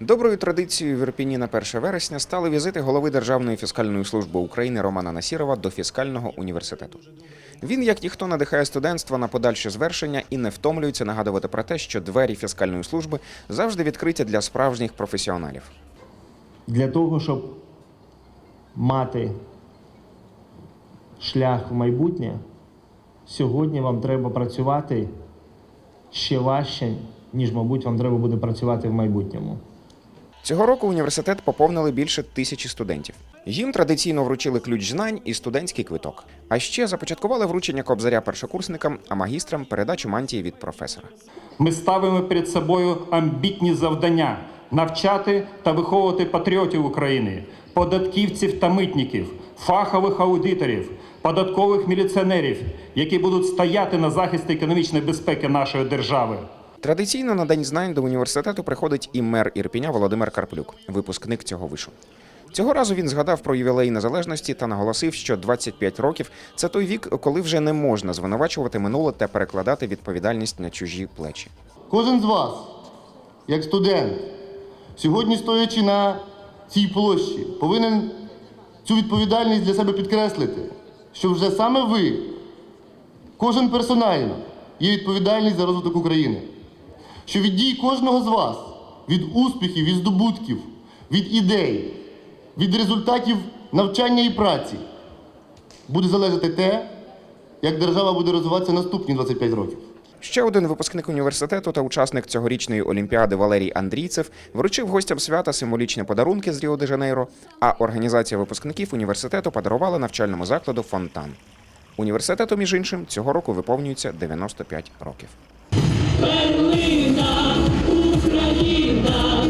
Доброю традицією в Ірпіні на 1 вересня стали візити голови Державної фіскальної служби України Романа Насірова до фіскального університету. Він, як ніхто, надихає студентство на подальше звершення і не втомлюється нагадувати про те, що двері фіскальної служби завжди відкриті для справжніх професіоналів. для того, щоб мати шлях в майбутнє, сьогодні вам треба працювати ще важче, ніж, мабуть, вам треба буде працювати в майбутньому. Цього року університет поповнили більше тисячі студентів. Їм традиційно вручили ключ знань і студентський квиток. А ще започаткували вручення кобзаря першокурсникам, а магістрам передачу мантії від професора. Ми ставимо перед собою амбітні завдання навчати та виховувати патріотів України, податківців та митників, фахових аудиторів, податкових міліціонерів, які будуть стояти на захисті економічної безпеки нашої держави. Традиційно на День знань до університету приходить і мер Ірпіня Володимир Карплюк, випускник цього вишу. Цього разу він згадав про ювілей незалежності та наголосив, що 25 років це той вік, коли вже не можна звинувачувати минуле та перекладати відповідальність на чужі плечі. Кожен з вас, як студент, сьогодні стоячи на цій площі, повинен цю відповідальність для себе підкреслити, що вже саме ви, кожен персонально, є відповідальність за розвиток України. Що від дій кожного з вас, від успіхів, від здобутків, від ідей, від результатів навчання і праці буде залежати те, як держава буде розвиватися наступні 25 років. Ще один випускник університету та учасник цьогорічної олімпіади Валерій Андрійцев вручив гостям свята символічні подарунки з Ріо де Жанейро, а організація випускників університету подарувала навчальному закладу фонтан. Університету, між іншим, цього року виповнюється 95 років перлина Україна.